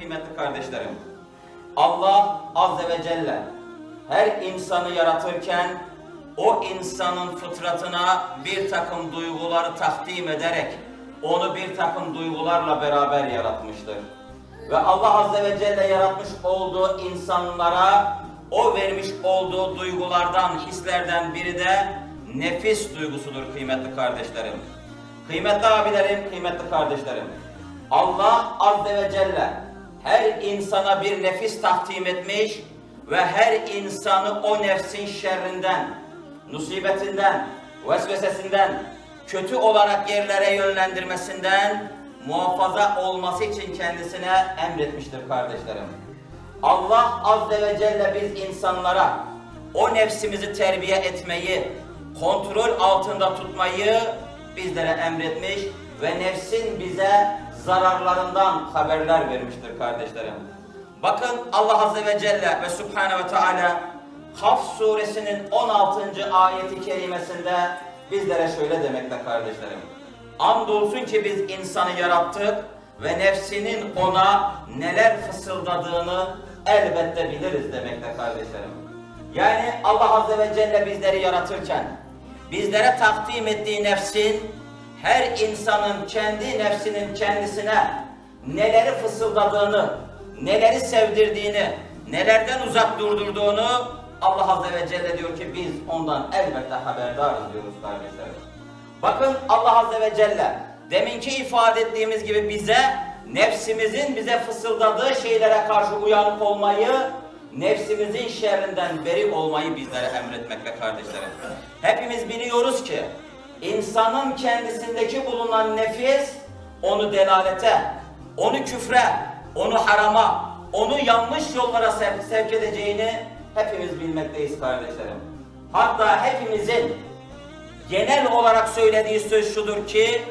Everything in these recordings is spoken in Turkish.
kıymetli kardeşlerim. Allah Azze ve Celle her insanı yaratırken o insanın fıtratına bir takım duyguları takdim ederek onu bir takım duygularla beraber yaratmıştır. Ve Allah Azze ve Celle yaratmış olduğu insanlara o vermiş olduğu duygulardan, hislerden biri de nefis duygusudur kıymetli kardeşlerim. Kıymetli abilerim, kıymetli kardeşlerim. Allah Azze ve Celle her insana bir nefis takdim etmiş ve her insanı o nefsin şerrinden, musibetinden, vesvesesinden, kötü olarak yerlere yönlendirmesinden muhafaza olması için kendisine emretmiştir kardeşlerim. Allah Azze ve Celle biz insanlara o nefsimizi terbiye etmeyi, kontrol altında tutmayı bizlere emretmiş ve nefsin bize zararlarından haberler vermiştir kardeşlerim. Bakın Allah Azze ve Celle ve Subhane ve Teala Kaf suresinin 16. ayeti kerimesinde bizlere şöyle demekte kardeşlerim. Andolsun ki biz insanı yarattık ve nefsinin ona neler fısıldadığını elbette biliriz demekte kardeşlerim. Yani Allah Azze ve Celle bizleri yaratırken bizlere takdim ettiği nefsin her insanın kendi nefsinin kendisine neleri fısıldadığını, neleri sevdirdiğini, nelerden uzak durdurduğunu Allah Azze ve Celle diyor ki biz ondan elbette haberdarız diyoruz kardeşlerim. Bakın Allah Azze ve Celle deminki ifade ettiğimiz gibi bize nefsimizin bize fısıldadığı şeylere karşı uyanık olmayı, nefsimizin şerrinden beri olmayı bizlere emretmekte kardeşlerim. Hepimiz biliyoruz ki insanın kendisindeki bulunan nefis onu delalete, onu küfre, onu harama, onu yanlış yollara sev- sevk edeceğini hepimiz bilmekteyiz kardeşlerim. Hatta hepimizin genel olarak söylediği söz şudur ki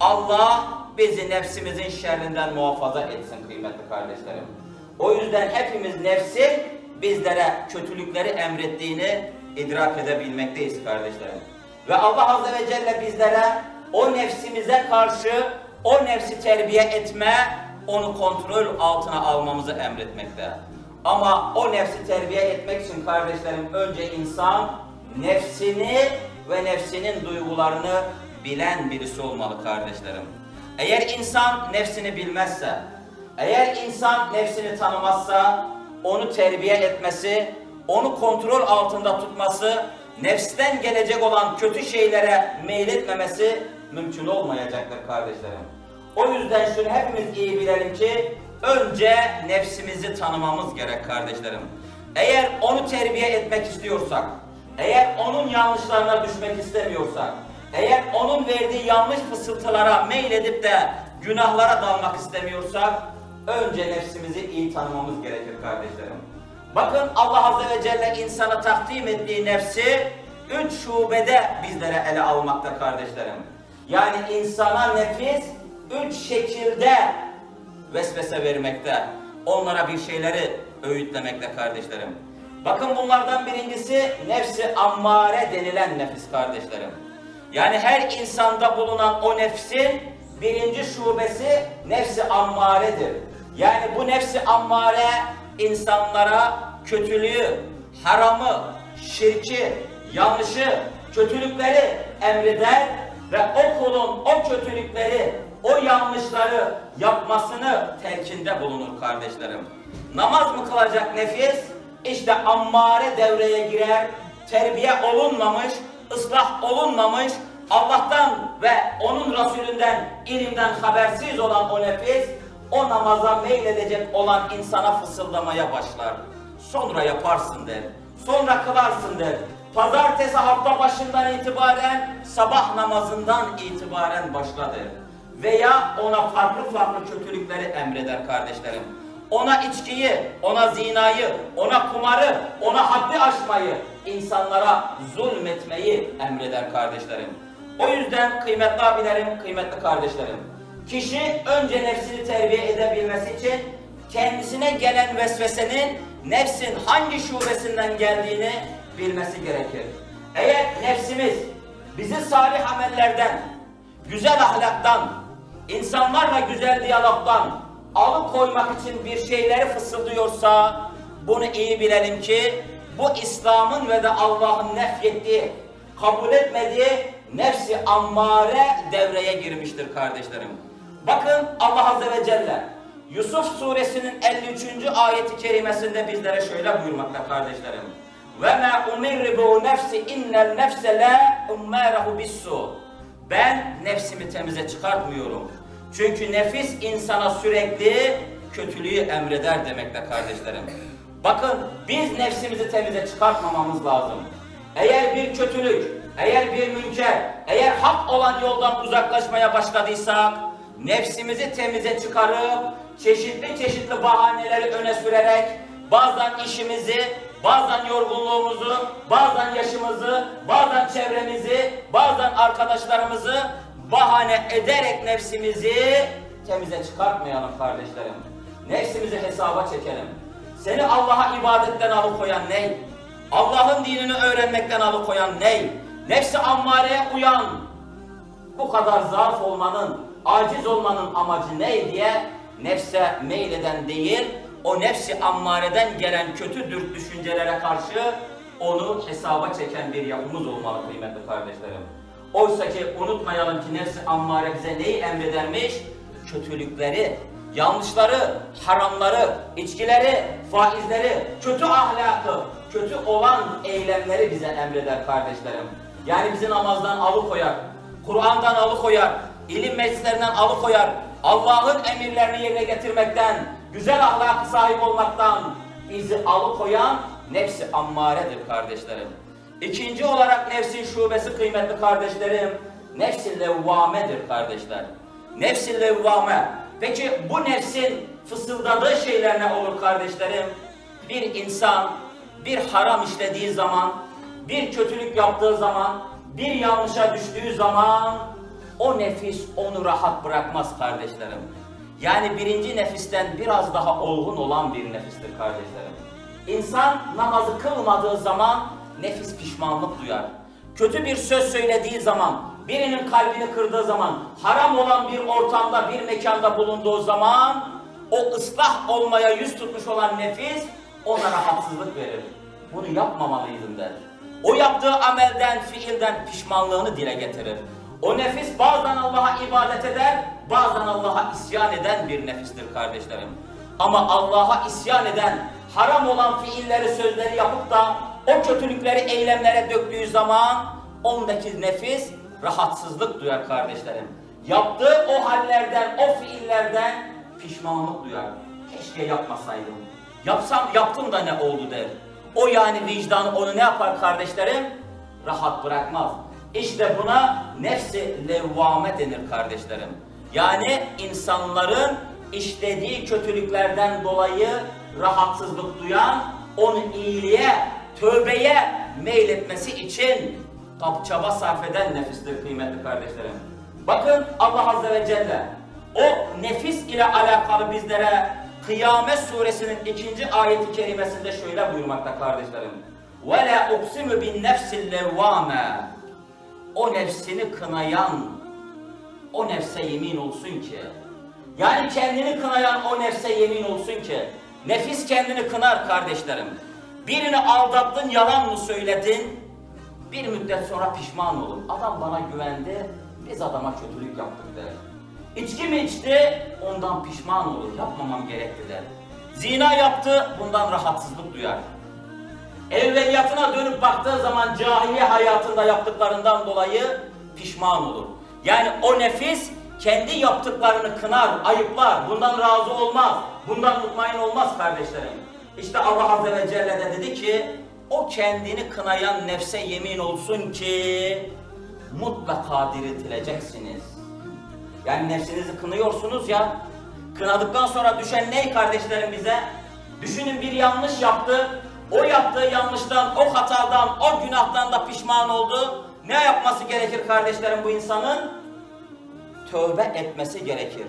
Allah bizi nefsimizin şerrinden muhafaza etsin kıymetli kardeşlerim. O yüzden hepimiz nefsin bizlere kötülükleri emrettiğini idrak edebilmekteyiz kardeşlerim. Ve Allah Azze ve Celle bizlere o nefsimize karşı o nefsi terbiye etme, onu kontrol altına almamızı emretmekte. Ama o nefsi terbiye etmek için kardeşlerim önce insan nefsini ve nefsinin duygularını bilen birisi olmalı kardeşlerim. Eğer insan nefsini bilmezse, eğer insan nefsini tanımazsa, onu terbiye etmesi, onu kontrol altında tutması, nefsten gelecek olan kötü şeylere meyletmemesi mümkün olmayacaktır kardeşlerim. O yüzden şunu hepimiz iyi bilelim ki önce nefsimizi tanımamız gerek kardeşlerim. Eğer onu terbiye etmek istiyorsak, eğer onun yanlışlarına düşmek istemiyorsak, eğer onun verdiği yanlış fısıltılara meyledip de günahlara dalmak istemiyorsak, önce nefsimizi iyi tanımamız gerekir kardeşlerim. Bakın Allah Azze ve Celle insana takdim ettiği nefsi üç şubede bizlere ele almakta kardeşlerim. Yani insana nefis üç şekilde vesvese vermekte, onlara bir şeyleri öğütlemekte kardeşlerim. Bakın bunlardan birincisi nefsi ammare denilen nefis kardeşlerim. Yani her insanda bulunan o nefsin birinci şubesi nefsi ammaredir. Yani bu nefsi ammare insanlara kötülüğü, haramı, şirki, yanlışı, kötülükleri emreder ve o kulun o kötülükleri, o yanlışları yapmasını telkinde bulunur kardeşlerim. Namaz mı kılacak nefis? İşte ammare devreye girer, terbiye olunmamış, ıslah olunmamış, Allah'tan ve onun Resulünden, ilimden habersiz olan o nefis, o namaza meyledecek olan insana fısıldamaya başlar. Sonra yaparsın der, sonra kılarsın der. Pazartesi hafta başından itibaren, sabah namazından itibaren başla der. Veya ona farklı farklı kötülükleri emreder kardeşlerim. Ona içkiyi, ona zinayı, ona kumarı, ona haddi aşmayı, insanlara zulmetmeyi emreder kardeşlerim. O yüzden kıymetli abilerim, kıymetli kardeşlerim, kişi önce nefsini terbiye edebilmesi için kendisine gelen vesvesenin nefsin hangi şubesinden geldiğini bilmesi gerekir. Eğer nefsimiz bizi salih amellerden, güzel ahlaktan, insanlarla güzel diyalogdan, alıkoymak için bir şeyleri fısıldıyorsa bunu iyi bilelim ki bu İslam'ın ve de Allah'ın nefyettiği, kabul etmediği nefsi ammare devreye girmiştir kardeşlerim. Bakın Allah Azze ve Celle Yusuf suresinin 53. ayeti kerimesinde bizlere şöyle buyurmakta kardeşlerim. Ve ma umirru nefsi innel nefse la ummarehu bissu. Ben nefsimi temize çıkartmıyorum. Çünkü nefis insana sürekli kötülüğü emreder demekte kardeşlerim. Bakın biz nefsimizi temize çıkartmamamız lazım. Eğer bir kötülük, eğer bir münker, eğer hak olan yoldan uzaklaşmaya başladıysak, nefsimizi temize çıkarıp, çeşitli çeşitli bahaneleri öne sürerek, bazen işimizi, bazen yorgunluğumuzu, bazen yaşımızı, bazen çevremizi, bazen arkadaşlarımızı bahane ederek nefsimizi temize çıkartmayalım kardeşlerim. Nefsimizi hesaba çekelim. Seni Allah'a ibadetten alıkoyan ne? Allah'ın dinini öğrenmekten alıkoyan ne? Nefsi ammareye uyan. Bu kadar zaaf olmanın, aciz olmanın amacı ne diye nefse meyleden değil, o nefsi ammareden gelen kötü dürt düşüncelere karşı onu hesaba çeken bir yapımız olmalı kıymetli kardeşlerim. Oysa ki unutmayalım ki nefsi ammare bize neyi emredermiş? Kötülükleri, yanlışları, haramları, içkileri, faizleri, kötü ahlakı, kötü olan eylemleri bize emreder kardeşlerim. Yani bizi namazdan alıkoyar, Kur'an'dan alıkoyar, ilim meclislerinden alıkoyar, Allah'ın emirlerini yerine getirmekten, güzel ahlakı sahip olmaktan bizi alıkoyan nefsi ammaredir kardeşlerim. İkinci olarak nefsin şubesi kıymetli kardeşlerim, nefsi levvamedir kardeşler. Nefsi levvame. Peki bu nefsin fısıldadığı şeyler ne olur kardeşlerim? Bir insan bir haram işlediği zaman, bir kötülük yaptığı zaman, bir yanlışa düştüğü zaman o nefis onu rahat bırakmaz kardeşlerim. Yani birinci nefisten biraz daha olgun olan bir nefistir kardeşlerim. İnsan namazı kılmadığı zaman nefis pişmanlık duyar. Kötü bir söz söylediği zaman, birinin kalbini kırdığı zaman, haram olan bir ortamda, bir mekanda bulunduğu zaman o ıslah olmaya yüz tutmuş olan nefis ona rahatsızlık verir. Bunu yapmamalıydım der. O yaptığı amelden, fiilden pişmanlığını dile getirir. O nefis bazen Allah'a ibadet eder, bazen Allah'a isyan eden bir nefistir kardeşlerim. Ama Allah'a isyan eden, haram olan fiilleri, sözleri yapıp da o kötülükleri eylemlere döktüğü zaman ondaki nefis rahatsızlık duyar kardeşlerim. Yaptığı o hallerden, o fiillerden pişmanlık duyar. Keşke yapmasaydım. Yapsam yaptım da ne oldu der. O yani vicdan onu ne yapar kardeşlerim? Rahat bırakmaz. İşte buna nefsi levvame denir kardeşlerim. Yani insanların işlediği kötülüklerden dolayı rahatsızlık duyan, onu iyiliğe, tövbeye meyletmesi için kap çaba sarf eden nefistir kıymetli kardeşlerim. Bakın Allah Azze ve Celle o nefis ile alakalı bizlere Kıyamet suresinin ikinci ayeti kerimesinde şöyle buyurmakta kardeşlerim. وَلَا اُقْسِمُ بِالنَّفْسِ اللَّوَّامَ o nefsini kınayan, o nefse yemin olsun ki, yani kendini kınayan o nefse yemin olsun ki, nefis kendini kınar kardeşlerim. Birini aldattın, yalan mı söyledin? Bir müddet sonra pişman olur. Adam bana güvendi, biz adama kötülük yaptık der. İçki mi içti? Ondan pişman olur. Yapmamam gerekti der. Zina yaptı, bundan rahatsızlık duyar. Evveliyatına dönüp baktığı zaman cahiliye hayatında yaptıklarından dolayı pişman olur. Yani o nefis kendi yaptıklarını kınar, ayıplar, bundan razı olmaz, bundan mutmain olmaz kardeşlerim. İşte Allah Azze ve Celle de dedi ki, o kendini kınayan nefse yemin olsun ki mutlaka diriltileceksiniz. Yani nefsinizi kınıyorsunuz ya. Kınadıktan sonra düşen ne kardeşlerim bize? Düşünün bir yanlış yaptı. O yaptığı yanlıştan, o hatadan, o günahtan da pişman oldu. Ne yapması gerekir kardeşlerim bu insanın? Tövbe etmesi gerekir.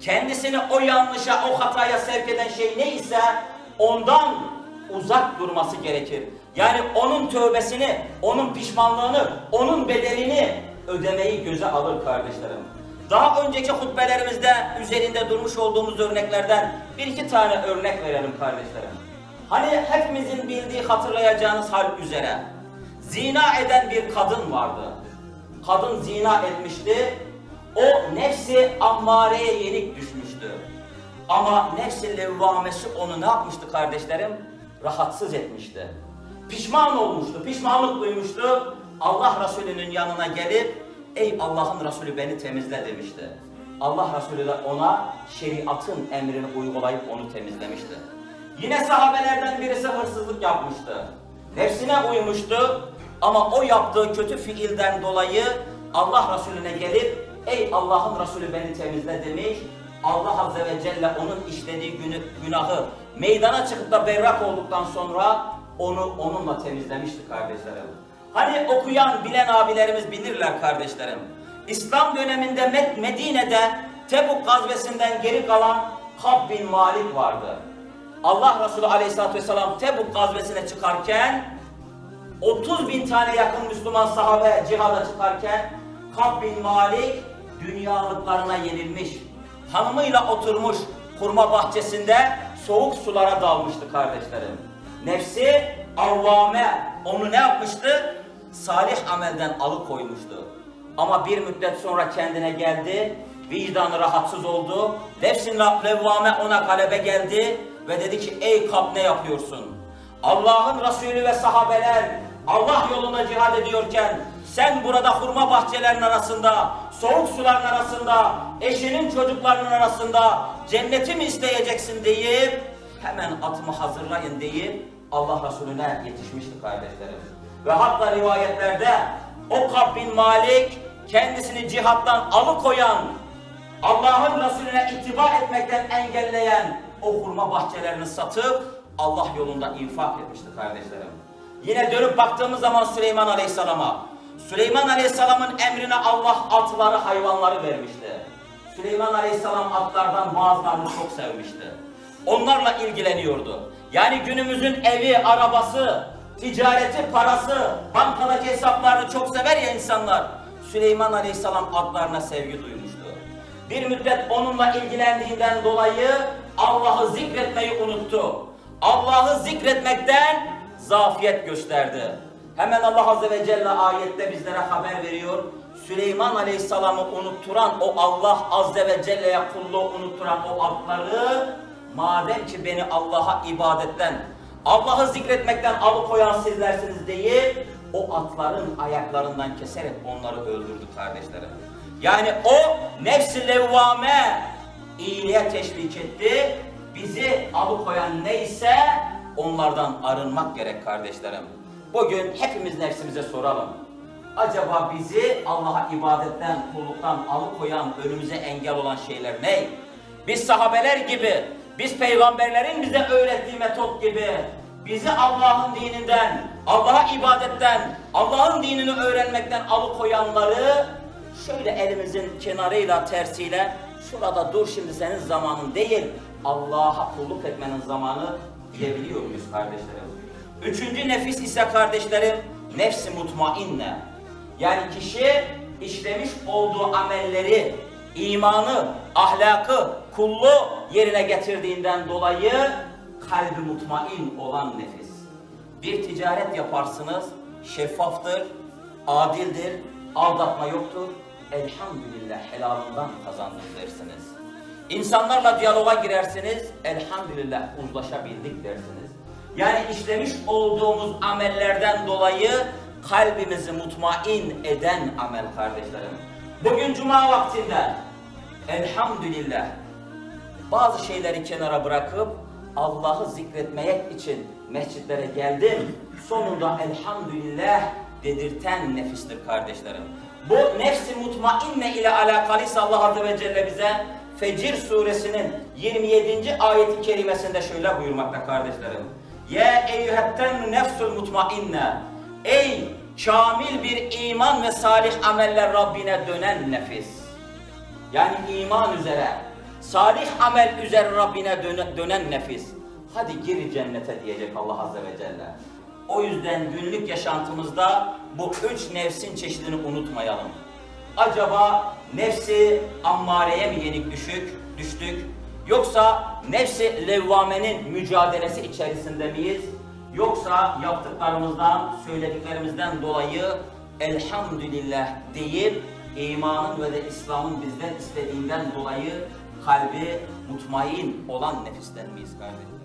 Kendisini o yanlışa, o hataya sevk eden şey neyse ondan uzak durması gerekir. Yani onun tövbesini, onun pişmanlığını, onun bedelini ödemeyi göze alır kardeşlerim. Daha önceki hutbelerimizde üzerinde durmuş olduğumuz örneklerden bir iki tane örnek verelim kardeşlerim. Hani hepimizin bildiği hatırlayacağınız hal üzere zina eden bir kadın vardı. Kadın zina etmişti. O nefsi ammareye yenik düşmüştü. Ama nefsi levvamesi onu ne yapmıştı kardeşlerim? Rahatsız etmişti. Pişman olmuştu, pişmanlık duymuştu. Allah Resulü'nün yanına gelip ey Allah'ın Resulü beni temizle demişti. Allah Resulü de ona şeriatın emrini uygulayıp onu temizlemişti. Yine sahabelerden birisi hırsızlık yapmıştı. Nefsine uymuştu ama o yaptığı kötü fiilden dolayı Allah Resulüne gelip ey Allah'ın Resulü beni temizle demiş. Allah Azze ve Celle onun işlediği günü, günahı meydana çıkıp da berrak olduktan sonra onu onunla temizlemişti kardeşlerim. Hani okuyan, bilen abilerimiz bilirler kardeşlerim. İslam döneminde Med- Medine'de Tebuk gazvesinden geri kalan Kab bin Malik vardı. Allah Resulü Aleyhisselatü Vesselam Tebuk gazvesine çıkarken 30 bin tane yakın Müslüman sahabe cihada çıkarken Kab bin Malik dünyalıklarına yenilmiş. Hanımıyla oturmuş hurma bahçesinde soğuk sulara dalmıştı kardeşlerim. Nefsi avvame onu ne yapmıştı? Salih amelden alıkoymuştu. Ama bir müddet sonra kendine geldi, vicdanı rahatsız oldu, nefsin levvame ona galebe geldi ve dedi ki ey Kab ne yapıyorsun? Allah'ın Resulü ve sahabeler Allah yolunda cihad ediyorken sen burada hurma bahçelerinin arasında, soğuk suların arasında, eşinin çocuklarının arasında cenneti mi isteyeceksin deyip hemen atımı hazırlayın deyip Allah Resulüne yetişmişti kardeşlerim. Ve hatta rivayetlerde o bin Malik kendisini cihattan alıkoyan Allah'ın Resulüne ittiba etmekten engelleyen o hurma bahçelerini satıp Allah yolunda infak etmişti kardeşlerim. Yine dönüp baktığımız zaman Süleyman Aleyhisselam'a Süleyman Aleyhisselam'ın emrine Allah atları, hayvanları vermişti. Süleyman Aleyhisselam atlardan bazılarını çok sevmişti. Onlarla ilgileniyordu. Yani günümüzün evi, arabası, ticareti, parası, bankadaki hesaplarını çok sever ya insanlar. Süleyman Aleyhisselam atlarına sevgi duymuştu. Bir müddet onunla ilgilendiğinden dolayı Allah'ı zikretmeyi unuttu. Allah'ı zikretmekten zafiyet gösterdi. Hemen Allah Azze ve Celle ayette bizlere haber veriyor. Süleyman Aleyhisselam'ı unutturan o Allah Azze ve Celle'ye kulluğu unutturan o atları madem ki beni Allah'a ibadetten, Allah'ı zikretmekten alıkoyan sizlersiniz deyip o atların ayaklarından keserek onları öldürdü kardeşlerim. Yani o nefsi levvame iyiliğe teşvik etti. Bizi alıkoyan neyse onlardan arınmak gerek kardeşlerim. Bugün hepimiz nefsimize soralım. Acaba bizi Allah'a ibadetten, kulluktan alıkoyan, önümüze engel olan şeyler ne? Biz sahabeler gibi, biz peygamberlerin bize öğrettiği metot gibi bizi Allah'ın dininden, Allah'a ibadetten, Allah'ın dinini öğrenmekten alıkoyanları şöyle elimizin kenarıyla tersiyle şurada dur şimdi senin zamanın değil Allah'a kulluk etmenin zamanı diyebiliyor muyuz kardeşlerim? Üçüncü nefis ise kardeşlerim nefsi mutmainne. Yani kişi işlemiş olduğu amelleri, imanı, ahlakı, kulluğu yerine getirdiğinden dolayı kalbi mutmain olan nefis. Bir ticaret yaparsınız, şeffaftır, adildir, aldatma yoktur. Elhamdülillah helalından kazandık dersiniz. İnsanlarla diyaloga girersiniz, elhamdülillah uzlaşabildik dersiniz. Yani işlemiş olduğumuz amellerden dolayı kalbimizi mutmain eden amel kardeşlerim. Bugün cuma vaktinde elhamdülillah bazı şeyleri kenara bırakıp Allah'ı zikretmeye için mescitlere geldim. Sonunda elhamdülillah dedirten nefistir kardeşlerim. Bu nefsi mutmainne ile alakalıysa Allah Azze ve Celle bize Fecir suresinin 27. ayeti kerimesinde şöyle buyurmakta kardeşlerim. Ya eyyühetten nefsul mutmainne Ey kamil bir iman ve salih ameller Rabbine dönen nefis. Yani iman üzere, salih amel üzere Rabbine dönen, nefis. Hadi gir cennete diyecek Allah Azze ve Celle. O yüzden günlük yaşantımızda bu üç nefsin çeşidini unutmayalım. acaba nefsi ammareye mi yenik düşük, düştük? Yoksa nefsi levvamenin mücadelesi içerisinde miyiz? Yoksa yaptıklarımızdan, söylediklerimizden dolayı elhamdülillah deyip imanın ve de İslam'ın bizden istediğinden dolayı kalbi mutmain olan nefisten miyiz kardeşim?